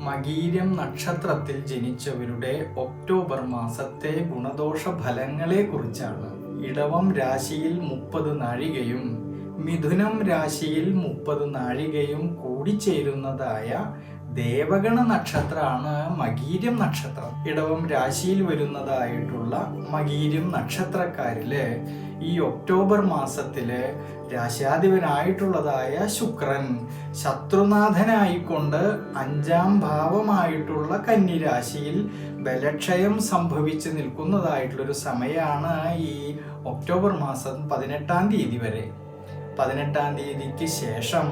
മകീരം നക്ഷത്രത്തിൽ ജനിച്ചവരുടെ ഒക്ടോബർ മാസത്തെ ഗുണദോഷ ഫലങ്ങളെ കുറിച്ചാണ് ഇടവം രാശിയിൽ മുപ്പത് നാഴികയും മിഥുനം രാശിയിൽ മുപ്പത് നാഴികയും കൂടിച്ചേരുന്നതായ ദേവഗണ നക്ഷത്രമാണ് മകീരം നക്ഷത്രം. ഇടവം രാശിയിൽ വരുന്നതായിട്ടുള്ള മകീരം നക്ഷത്രക്കാരിൽ ഈ ഒക്ടോബർ മാസത്തിൽ രാശാധിപനായിട്ടുള്ളതായ ശുക്രൻ ശത്രുനാഥനായിക്കൊണ്ട് അഞ്ചാം ഭാവമായിട്ടുള്ള കന്നിരാശിയിൽ ബലക്ഷയം സംഭവിച്ച് നിൽക്കുന്നതായിട്ടുള്ളൊരു സമയമാണ് ഈ ഒക്ടോബർ മാസം പതിനെട്ടാം തീയതി വരെ. പതിനെട്ടാം തീയതിക്ക് ശേഷം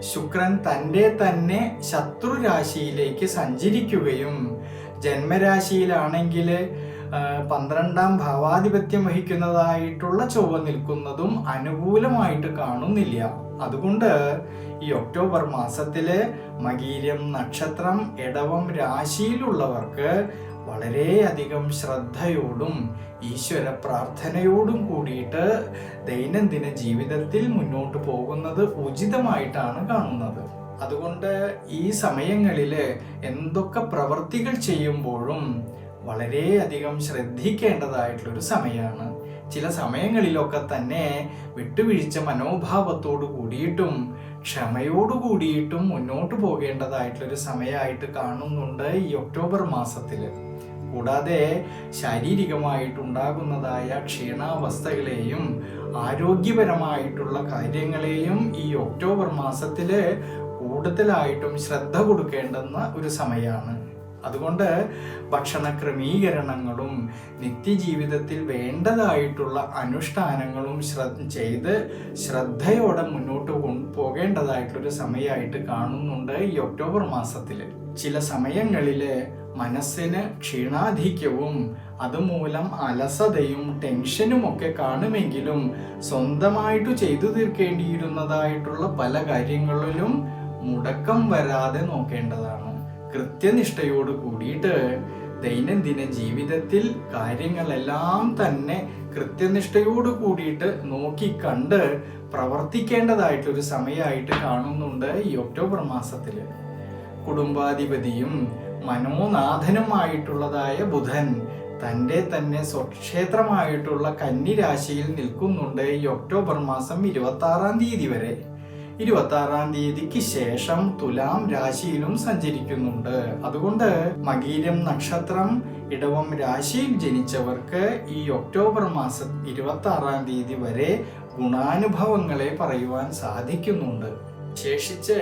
ശുക്രൻ തന്റെ തന്നെ ശത്രു രാശിയിലേക്ക് സഞ്ചരിക്കുകയും ജന്മരാശിയിലാണെങ്കിൽ പന്ത്രണ്ടാം ഭാവാധിപത്യം വഹിക്കുന്നതായിട്ടുള്ള ചൊവ്വ നിൽക്കുന്നതും അനുകൂലമായിട്ട് കാണുന്നില്ല. അതുകൊണ്ട് ഈ ഒക്ടോബർ മാസത്തിലെ മകീരം നക്ഷത്രം ഇടവം രാശിയിലുള്ളവർക്ക് വളരെയധികം ശ്രദ്ധയോടും ഈശ്വര പ്രാർത്ഥനയോടും കൂടിയിട്ട് ദൈനംദിന ജീവിതത്തിൽ മുന്നോട്ട് പോകുന്നത് ഉചിതമായിട്ടാണ് കാണുന്നത്. അതുകൊണ്ട് ഈ സമയങ്ങളിൽ എന്തൊക്കെ പ്രവർത്തികൾ ചെയ്യുമ്പോഴും വളരെയധികം ശ്രദ്ധിക്കേണ്ടതായിട്ടുള്ളൊരു സമയമാണ് ചില സമയങ്ങളിലൊക്കെ തന്നെ വിട്ടുവീഴ്ച മനോഭാവത്തോടു കൂടിയിട്ടും ക്ഷമയോടു കൂടിയിട്ടും മുന്നോട്ട് പോകേണ്ടതായിട്ടുള്ളൊരു സമയമായിട്ട് കാണുന്നുണ്ട് ഈ ഒക്ടോബർ മാസത്തിൽ കൂടാതെ ശാരീരികമായിട്ടുണ്ടാകുന്നതായ ക്ഷീണാവസ്ഥകളെയും ആരോഗ്യപരമായിട്ടുള്ള കാര്യങ്ങളെയും ഈ ഒക്ടോബർ മാസത്തിൽ കൂടുതലായിട്ടും ശ്രദ്ധ കൊടുക്കേണ്ടുന്ന ഒരു സമയമാണ്. അതുകൊണ്ട് ഭക്ഷണ ക്രമീകരണങ്ങളും നിത്യജീവിതത്തിൽ വേണ്ടതായിട്ടുള്ള അനുഷ്ഠാനങ്ങളും ശ്രദ്ധ ചെയ്ത് ശ്രദ്ധയോടെ മുന്നോട്ട് കൊണ്ടു പോകേണ്ടതായിട്ടൊരു സമയമായിട്ട് കാണുന്നുണ്ട് ഈ ഒക്ടോബർ മാസത്തിൽ. ചില സമയങ്ങളിൽ മനസ്സിന് ക്ഷീണാധിക്യവും അതുമൂലം അലസതയും ടെൻഷനും ഒക്കെ കാണുമെങ്കിലും സ്വന്തമായിട്ട് ചെയ്തു തീർക്കേണ്ടിയിരുന്നതായിട്ടുള്ള പല കാര്യങ്ങളിലും മുടക്കം വരാതെ നോക്കേണ്ടതാണ്. കൃത്യനിഷ്ഠയോട് കൂടിയിട്ട് ദൈനംദിന ജീവിതത്തിൽ കാര്യങ്ങളെല്ലാം തന്നെ കൃത്യനിഷ്ഠയോട് കൂടിയിട്ട് നോക്കി കണ്ട് പ്രവർത്തിക്കേണ്ടതായിട്ടൊരു സമയമായിട്ട് കാണുന്നുണ്ട് ഈ ഒക്ടോബർ മാസത്തിൽ കുടുംബാധിപതിയും മനോനാഥനുമായിട്ടുള്ളതായ ബുധൻ തന്റെ തന്നെ സ്വക്ഷേത്രമായിട്ടുള്ള കന്നിരാശിയിൽ നിൽക്കുന്നുണ്ട് ഈ ഒക്ടോബർ മാസം ഇരുപത്തി ആറാം തീയതി വരെ. ഇരുപത്തി ആറാം തീയതിക്ക് ശേഷം തുലാം രാശിയിലും സഞ്ചരിക്കുന്നുണ്ട്. അതുകൊണ്ട് മകീരം നക്ഷത്രം ഇടവം രാശിയിൽ ജനിച്ചവർക്ക് ഈ ഒക്ടോബർ മാസം ഇരുപത്തി ആറാം തീയതി വരെ ഗുണാനുഭവങ്ങളെ പറയുവാൻ സാധിക്കുന്നുണ്ട്. ശേഷിച്ച്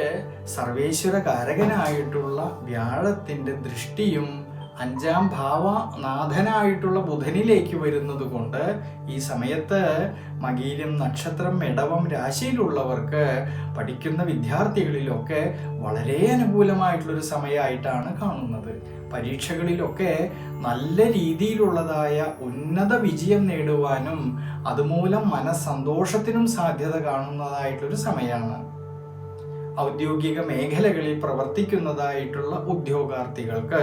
സർവേശ്വര കാരകനായിട്ടുള്ള വ്യാഴത്തിന്റെ ദൃഷ്ടിയും അഞ്ചാം ഭാവ നാഥനായിട്ടുള്ള ബുധനിലേക്ക് വരുന്നത് കൊണ്ട് ഈ സമയത്ത് മകീരം നക്ഷത്രം ഇടവം രാശിയിലുള്ളവർക്ക് പഠിക്കുന്ന വിദ്യാർത്ഥികളിലൊക്കെ വളരെ അനുകൂലമായിട്ടുള്ളൊരു സമയമായിട്ടാണ് കാണുന്നത്. പരീക്ഷകളിലൊക്കെ നല്ല രീതിയിലുള്ളതായ ഉന്നത വിജയം നേടുവാനും അതുമൂലം മനസ്സന്തോഷത്തിനും സാധ്യത കാണുന്നതായിട്ടൊരു സമയമാണ്. ഔദ്യോഗിക മേഖലകളിൽ പ്രവർത്തിക്കുന്നതായിട്ടുള്ള ഉദ്യോഗാർത്ഥികൾക്ക്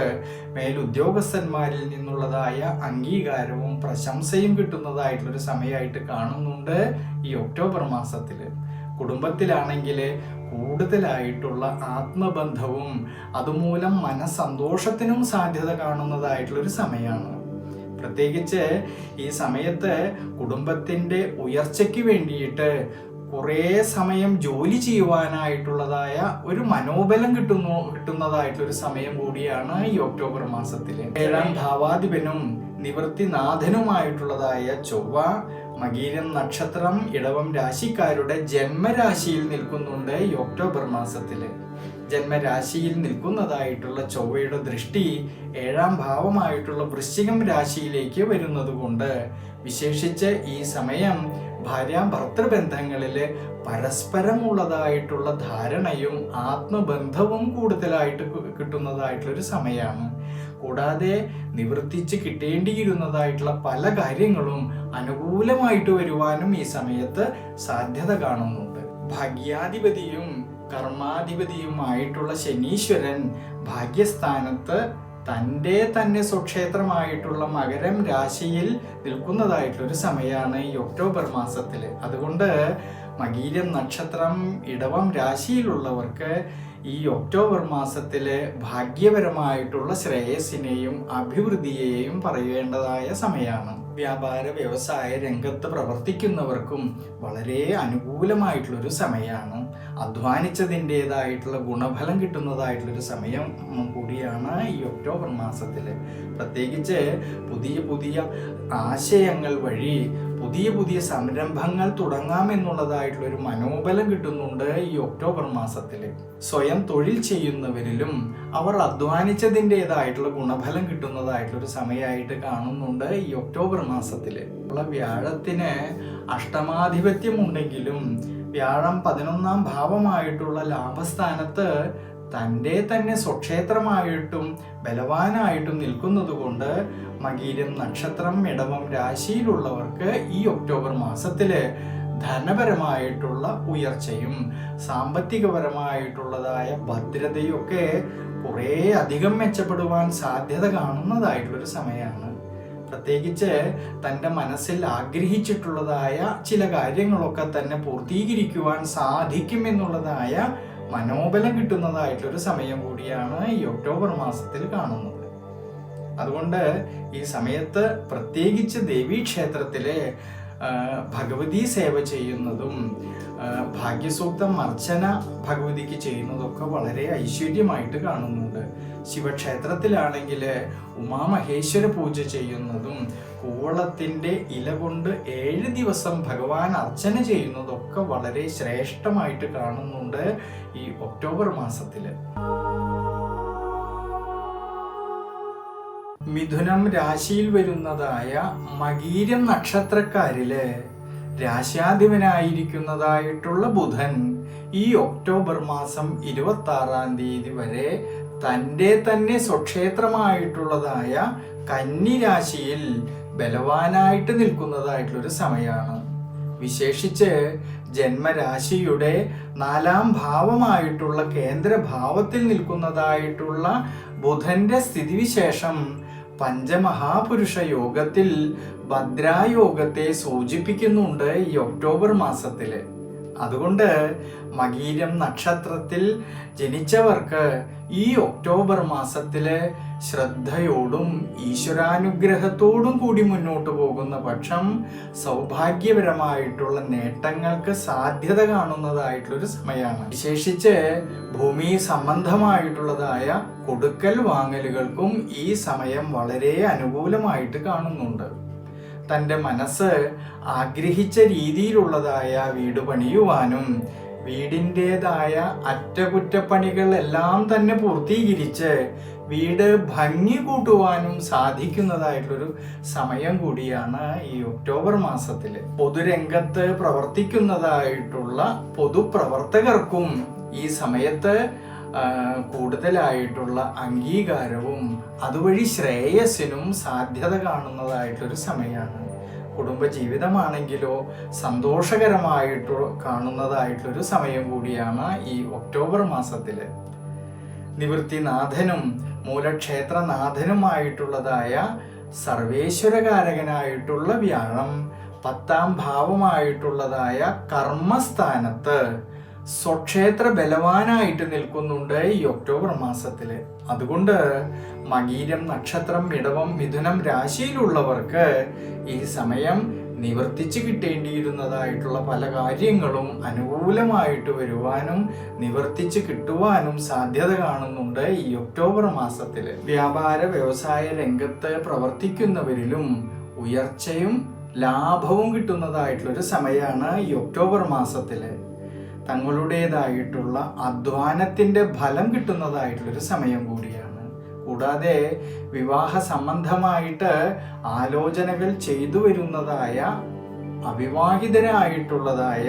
മേലുദ്യോഗസ്ഥന്മാരിൽ നിന്നുള്ളതായ അംഗീകാരവും പ്രശംസയും കിട്ടുന്നതായിട്ടുള്ളൊരു സമയമായിട്ട് കാണുന്നുണ്ട് ഈ ഒക്ടോബർ മാസത്തിൽ കുടുംബത്തിലാണെങ്കിൽ കൂടുതലായിട്ടുള്ള ആത്മബന്ധവും അതുമൂലം മനസ്സന്തോഷത്തിനും സാധ്യത കാണുന്നതായിട്ടുള്ളൊരു സമയമാണ്. പ്രത്യേകിച്ച് ഈ സമയത്ത് കുടുംബത്തിന്റെ ഉയർച്ചയ്ക്ക് വേണ്ടിയിട്ട് കുറേ സമയം ജോലി ചെയ്യുവാനായിട്ടുള്ളതായ ഒരു മനോബലം കിട്ടുന്നു കിട്ടുന്നതായിട്ടൊരു സമയം കൂടിയാണ് ഈ ഒക്ടോബർ മാസത്തിൽ ഏഴാം ഭാവാധിപനും നിവൃത്തിനാഥനുമായിട്ടുള്ളതായ ചൊവ്വ മകീരം നക്ഷത്രം ഇടവം രാശിക്കാരുടെ ജന്മരാശിയിൽ നിൽക്കുന്നുണ്ട് ഈ ഒക്ടോബർ മാസത്തിൽ ജന്മരാശിയിൽ നിൽക്കുന്നതായിട്ടുള്ള ചൊവ്വയുടെ ദൃഷ്ടി ഏഴാം ഭാവമായിട്ടുള്ള വൃശ്ചികം രാശിയിലേക്ക് വരുന്നതുകൊണ്ട് വിശേഷിച്ച് ഈ സമയം ഭാര്യ ഭർത്തൃബന്ധങ്ങളിൽ പരസ്പരമുള്ളതായിട്ടുള്ള ധാരണയും ആത്മബന്ധവും കൂടുതലായിട്ട് കിട്ടുന്നതായിട്ടുള്ള കിട്ടുന്നതായിട്ടുള്ളൊരു സമയമാണ് കൂടാതെ നിവർത്തിച്ച് കിട്ടേണ്ടിയിരുന്നതായിട്ടുള്ള പല കാര്യങ്ങളും അനുകൂലമായിട്ട് വരുവാനും ഈ സമയത്ത് സാധ്യത കാണുന്നുണ്ട്. ഭാഗ്യാധിപതിയും കർമാധിപതിയുമായിട്ടുള്ള ശനീശ്വരൻ ഭാഗ്യസ്ഥാനത്ത് തന്റെ തന്നെ സ്വക്ഷേത്രമായിട്ടുള്ള മകരം രാശിയിൽ നിൽക്കുന്നതായിട്ടുള്ള ഒരു സമയമാണ് ഈ ഒക്ടോബർ മാസത്തിൽ അതുകൊണ്ട് മകീരം നക്ഷത്രം ഇടവം രാശിയിലുള്ളവർക്ക് ഈ ഒക്ടോബർ മാസത്തിലെ ഭാഗ്യപരമായിട്ടുള്ള ശ്രേയസിനെയും അഭിവൃദ്ധിയെയും പറയേണ്ടതായ സമയമാണ്. വ്യാപാര വ്യവസായ രംഗത്ത് പ്രവർത്തിക്കുന്നവർക്കും വളരെ അനുകൂലമായിട്ടുള്ളൊരു സമയമാണ്. അധ്വാനിച്ചതിന്റെതായിട്ടുള്ള ഗുണഫലം കിട്ടുന്നതായിട്ടുള്ളൊരു സമയം കൂടിയാണ് ഈ ഒക്ടോബർ മാസത്തിൽ പ്രത്യേകിച്ച് പുതിയ പുതിയ ആശയങ്ങൾ വഴി പുതിയ പുതിയ സംരംഭങ്ങൾ തുടങ്ങാമെന്നുള്ളതായിട്ടുള്ള ഒരു മനോബലം കിട്ടുന്നുണ്ട് ഈ ഒക്ടോബർ മാസത്തിൽ സ്വയം തൊഴിൽ ചെയ്യുന്നവരിലും അവർ അധ്വാനിച്ചതിന്റെതായിട്ടുള്ള ഗുണഫലം കിട്ടുന്നതായിട്ടുള്ള ഒരു സമയമായിട്ട് കാണുന്നുണ്ട് ഈ ഒക്ടോബർ മാസത്തിൽ ഉള്ള വ്യാഴത്തിന് അഷ്ടമാധിപത്യം ഉണ്ടെങ്കിലും വ്യാഴം പതിനൊന്നാം ഭാവമായിട്ടുള്ള ലാഭസ്ഥാനത്ത് തന്റെ തന്നെ സ്വക്ഷേത്രമായിട്ടും ബലവാനായിട്ടും നിൽക്കുന്നതുകൊണ്ട് മകീരം നക്ഷത്രം ഇടവം രാശിയിലുള്ളവർക്ക് ഈ ഒക്ടോബർ മാസത്തിൽ ധനപരമായിട്ടുള്ള ഉയർച്ചയും സാമ്പത്തികപരമായിട്ടുള്ളതായ ഭദ്രതയും ഒക്കെ കുറേ അധികം മെച്ചപ്പെടുവാൻ സാധ്യത കാണുന്നതായിട്ടുള്ളൊരു സമയമാണ് പ്രത്യേകിച്ച് തന്റെ മനസ്സിൽ ആഗ്രഹിച്ചിട്ടുള്ളതായ ചില കാര്യങ്ങളൊക്കെ തന്നെ പൂർത്തീകരിക്കുവാൻ സാധിക്കുമെന്നുള്ളതായ മനോബലം കിട്ടുന്നതായിട്ടൊരു സമയം കൂടിയാണ് ഈ ഒക്ടോബർ മാസത്തിൽ കാണുന്നത്. അതുകൊണ്ട് ഈ സമയത്ത് പ്രത്യേകിച്ച് ദേവീക്ഷേത്രത്തിലെ ഭഗവതി സേവ ചെയ്യുന്നതും ഭാഗ്യസൂക്തം അർച്ചന ഭഗവതിക്ക് ചെയ്യുന്നതൊക്കെ വളരെ ഐശ്വര്യമായിട്ട് കാണുന്നുണ്ട്. ശിവക്ഷേത്രത്തിലാണെങ്കിൽ ഉമാമഹേശ്വര പൂജ ചെയ്യുന്നതും കൂവളത്തിന്റെ ഇല കൊണ്ട് ഏഴ് ദിവസം ഭഗവാൻ അർച്ചന ചെയ്യുന്നതൊക്കെ വളരെ ശ്രേഷ്ഠമായിട്ട് കാണുന്നുണ്ട് ഈ ഒക്ടോബർ മാസത്തിൽ മിഥുനം രാശിയിൽ വരുന്നതായ മകീരം നക്ഷത്രക്കാരിൽ രാശാധിപനായിരിക്കുന്നതായിട്ടുള്ള ബുധൻ ഈ ഒക്ടോബർ മാസം ഇരുപത്തി ആറാം തീയതി വരെ തന്റെ തന്നെ സ്വക്ഷേത്രമായിട്ടുള്ളതായ കന്നി രാശിയിൽ ബലവാനായിട്ട് നിൽക്കുന്നതായിട്ടുള്ളൊരു സമയമാണ് വിശേഷിച്ച് ജന്മരാശിയുടെ നാലാം ഭാവമായിട്ടുള്ള കേന്ദ്രഭാവത്തിൽ നിൽക്കുന്നതായിട്ടുള്ള ബുധന്റെ സ്ഥിതിവിശേഷം പഞ്ചമഹാപുരുഷ യോഗത്തിൽ ഭദ്രായോഗത്തെ സൂചിപ്പിക്കുന്നുണ്ട് ഈ ഒക്ടോബർ മാസത്തിൽ അതുകൊണ്ട് മകീരം നക്ഷത്രത്തിൽ ജനിച്ചവർക്ക് ഈ ഒക്ടോബർ മാസത്തിൽ ശ്രദ്ധയോടും ഈശ്വരാനുഗ്രഹത്തോടും കൂടി മുന്നോട്ട് പോകുന്ന പക്ഷം സൗഭാഗ്യപരമായിട്ടുള്ള നേട്ടങ്ങൾക്ക് സാധ്യത കാണുന്നതായിട്ടുള്ളൊരു സമയമാണ്. വിശേഷിച്ച് ഭൂമി സംബന്ധമായിട്ടുള്ളതായ കൊടുക്കൽ വാങ്ങലുകൾക്കും ഈ സമയം വളരെ അനുകൂലമായിട്ട് കാണുന്നുണ്ട്. തന്റെ മനസ്സ് ആഗ്രഹിച്ച രീതിയിലുള്ളതായ വീട് പണിയുവാനും വീടിന്റെതായ അറ്റകുറ്റപ്പണികളെല്ലാം തന്നെ പൂർത്തീകരിച്ച് വീട് ഭംഗി കൂട്ടുവാനും സാധിക്കുന്നതായിട്ടൊരു സമയം കൂടിയാണ് ഈ ഒക്ടോബർ മാസത്തിൽ പൊതുരംഗത്ത് പ്രവർത്തിക്കുന്നതായിട്ടുള്ള പൊതുപ്രവർത്തകർക്കും ഈ സമയത്ത് കൂടുതലായിട്ടുള്ള അംഗീകാരവും അതുവഴി ശ്രേയസ്സിനും സാധ്യത കാണുന്നതായിട്ടൊരു സമയമാണ്. കുടുംബജീവിതമാണെങ്കിലോ സന്തോഷകരമായിട്ട് കാണുന്നതായിട്ടൊരു സമയം കൂടിയാണ് ഈ ഒക്ടോബർ മാസത്തിൽ നിവൃത്തിനാഥനും മൂലക്ഷേത്രനാഥനുമായിട്ടുള്ളതായ സർവേശ്വരകാരകനായിട്ടുള്ള വ്യാഴം പത്താം ഭാവമായിട്ടുള്ളതായ കർമ്മസ്ഥാനത്ത് സ്വക്ഷേത്ര ബലവാനായിട്ട് നിൽക്കുന്നുണ്ട് ഈ ഒക്ടോബർ മാസത്തിൽ അതുകൊണ്ട് മകീരം നക്ഷത്രം ഇടവം മിഥുനം രാശിയിലുള്ളവർക്ക് ഈ സമയം നിവർത്തിച്ച് കിട്ടേണ്ടിയിരുന്നതായിട്ടുള്ള പല കാര്യങ്ങളും അനുകൂലമായിട്ട് വരുവാനും നിവർത്തിച്ച് കിട്ടുവാനും സാധ്യത കാണുന്നുണ്ട് ഈ ഒക്ടോബർ മാസത്തിൽ വ്യാപാര വ്യവസായ രംഗത്ത് പ്രവർത്തിക്കുന്നവരിലും ഉയർച്ചയും ലാഭവും കിട്ടുന്നതായിട്ടുള്ളൊരു സമയമാണ് ഈ ഒക്ടോബർ മാസത്തിൽ തങ്ങളുടേതായിട്ടുള്ള അധ്വാനത്തിന്റെ ഫലം കിട്ടുന്നതായിട്ടുള്ളൊരു സമയം കൂടിയാണ്. കൂടാതെ വിവാഹ സംബന്ധമായിട്ട് ആലോചനകൾ ചെയ്തു വരുന്നതായ അവിവാഹിതരായിട്ടുള്ളതായ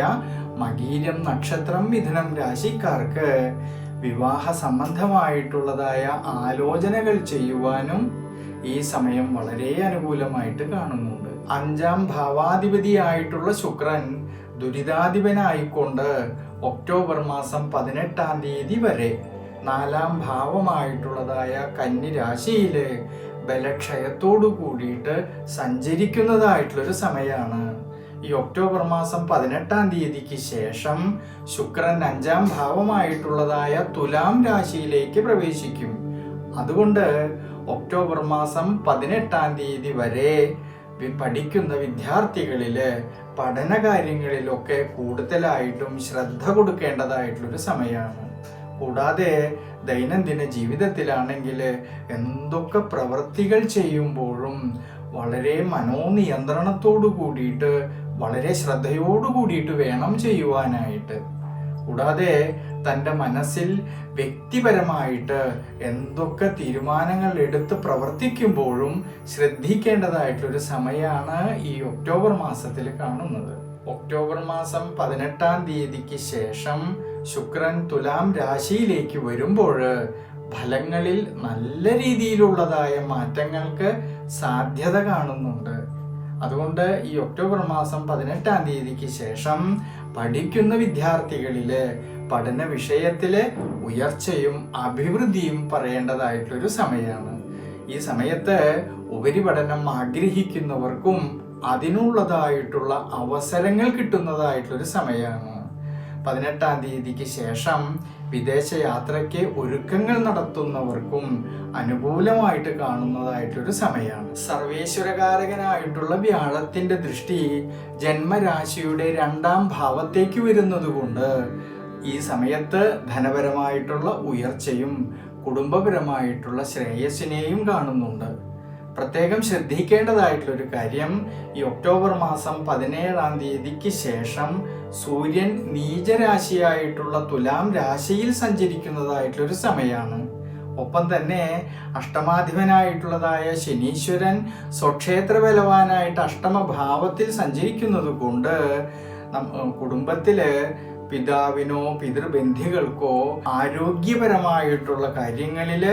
മകീരം നക്ഷത്രം മിഥുനം രാശിക്കാർക്ക് വിവാഹ സംബന്ധമായിട്ടുള്ളതായ ആലോചനകൾ ചെയ്യുവാനും ഈ സമയം വളരെ അനുകൂലമായിട്ട് കാണുന്നുണ്ട്. അഞ്ചാം ഭാവാധിപതിയായിട്ടുള്ള ശുക്രൻ ദുരിതാധിപനായിക്കൊണ്ട് ഒക്ടോബർ മാസം പതിനെട്ടാം തീയതി വരെ നാലാം ഭാവമായിട്ടുള്ളതായ കന്നിരാശിയിൽ ബലക്ഷയത്തോടു കൂടിയിട്ട് സഞ്ചരിക്കുന്നതായിട്ടുള്ളൊരു സമയമാണ് ഈ ഒക്ടോബർ മാസം പതിനെട്ടാം തീയതിക്ക് ശേഷം ശുക്രൻ അഞ്ചാം ഭാവമായിട്ടുള്ളതായ തുലാം രാശിയിലേക്ക് പ്രവേശിക്കും. അതുകൊണ്ട് ഒക്ടോബർ മാസം പതിനെട്ടാം തീയതി വരെ പഠിക്കുന്ന വിദ്യാർത്ഥികളിൽ പഠന കാര്യങ്ങളിലൊക്കെ കൂടുതലായിട്ടും ശ്രദ്ധ കൊടുക്കേണ്ടതായിട്ടുള്ളൊരു സമയമാണ് കൂടാതെ ദൈനംദിന ജീവിതത്തിലാണെങ്കിൽ എന്തൊക്കെ പ്രവൃത്തികൾ ചെയ്യുമ്പോഴും വളരെ മനോനിയന്ത്രണത്തോടു കൂടിയിട്ട് വളരെ ശ്രദ്ധയോടു കൂടിയിട്ട് വേണം ചെയ്യുവാനായിട്ട്. കൂടാതെ തന്റെ മനസ്സിൽ വ്യക്തിപരമായിട്ട് എന്തൊക്കെ തീരുമാനങ്ങൾ എടുത്ത് പ്രവർത്തിക്കുമ്പോഴും ശ്രദ്ധിക്കേണ്ടതായിട്ടൊരു സമയമാണ് ഈ ഒക്ടോബർ മാസത്തിൽ കാണുന്നത്. ഒക്ടോബർ മാസം പതിനെട്ടാം തീയതിക്ക് ശേഷം ശുക്രൻ തുലാം രാശിയിലേക്ക് വരുമ്പോൾ ഫലങ്ങളിൽ നല്ല രീതിയിലുള്ളതായ മാറ്റങ്ങൾക്ക് സാധ്യത കാണുന്നുണ്ട്. അതുകൊണ്ട് ഈ ഒക്ടോബർ മാസം പതിനെട്ടാം തീയതിക്ക് ശേഷം പഠിക്കുന്ന വിദ്യാർത്ഥികളിൽ പഠന വിഷയത്തിൽ ഉയർച്ചയും അഭിവൃദ്ധിയും പറയേണ്ടതായിട്ടൊരു സമയമാണ്. ഈ സമയത്ത് ഉപരിപഠനം ആഗ്രഹിക്കുന്നവർക്കും അതിനുള്ളതായിട്ടുള്ള അവസരങ്ങൾ കിട്ടുന്നതായിട്ടുള്ള ഒരു സമയമാണ്. പതിനെട്ടാം തീയതിക്ക് ശേഷം വിദേശ യാത്രയ്ക്ക് ഒരുക്കങ്ങൾ നടത്തുന്നവർക്കും അനുകൂലമായിട്ട് കാണുന്നതായിട്ടൊരു സമയമാണ്. സർവേശ്വരകാരകനായിട്ടുള്ള വ്യാഴത്തിന്റെ ദൃഷ്ടി ജന്മരാശിയുടെ രണ്ടാം ഭാവത്തേക്ക് വരുന്നതുകൊണ്ട് ഈ സമയത്ത് ധനപരമായിട്ടുള്ള ഉയർച്ചയും കുടുംബപരമായിട്ടുള്ള ശ്രേയസ്സിനെയും കാണുന്നുണ്ട്. പ്രത്യേകം ശ്രദ്ധിക്കേണ്ടതായിട്ടുള്ളൊരു കാര്യം ഈ ഒക്ടോബർ മാസം പതിനേഴാം തീയതിക്ക് ശേഷം സൂര്യൻ നീചരാശിയായിട്ടുള്ള തുലാം രാശിയിൽ സഞ്ചരിക്കുന്നതായിട്ടുള്ളൊരു സമയമാണ് ഒപ്പം തന്നെ അഷ്ടമാധിപനായിട്ടുള്ളതായ ശനീശ്വരൻ സ്വക്ഷേത്ര ബലവാനായിട്ട് അഷ്ടമഭാവത്തിൽ സഞ്ചരിക്കുന്നത് കൊണ്ട് കുടുംബത്തിൽ പിതാവിനോ പിതൃബന്ധികൾക്കോ ആരോഗ്യപരമായിട്ടുള്ള കാര്യങ്ങളിൽ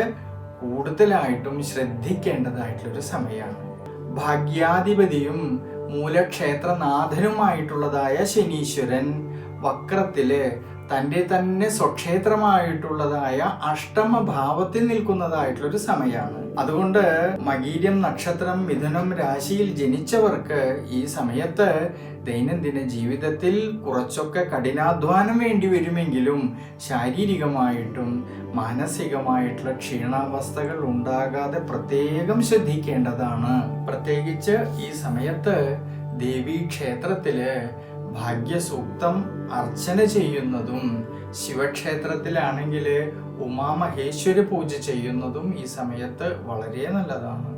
കൂടുതലായിട്ടും ശ്രദ്ധിക്കേണ്ടതായിട്ടുള്ളൊരു സമയമാണ്. ഭാഗ്യാധിപതിയും മൂലക്ഷേത്രനാഥനുമായിട്ടുള്ളതായ ശനീശ്വരൻ വക്രത്തിൽ തന്റെ തന്നെ സ്വക്ഷേത്രമായിട്ടുള്ളതായ അഷ്ടമ ഭാവത്തിൽ നിൽക്കുന്നതായിട്ടുള്ളൊരു സമയമാണ്. അതുകൊണ്ട് മകീര്യം നക്ഷത്രം മിഥുനം രാശിയിൽ ജനിച്ചവർക്ക് ഈ സമയത്ത് ദൈനംദിന ജീവിതത്തിൽ കുറച്ചൊക്കെ കഠിനാധ്വാനം വേണ്ടി വരുമെങ്കിലും ശാരീരികമായിട്ടും മാനസികമായിട്ടുള്ള ക്ഷീണാവസ്ഥകൾ ഉണ്ടാകാതെ പ്രത്യേകം ശ്രദ്ധിക്കേണ്ടതാണ്. പ്രത്യേകിച്ച് ഈ സമയത്ത് ദേവീ ക്ഷേത്രത്തിൽ ഭാഗ്യസൂക്തം അർച്ചന ചെയ്യുന്നതും ശിവക്ഷേത്രത്തിലാണെങ്കിൽ ഉമാമഹേശ്വര പൂജ ചെയ്യുന്നതും ഈ സമയത്ത് വളരെ നല്ലതാണ്.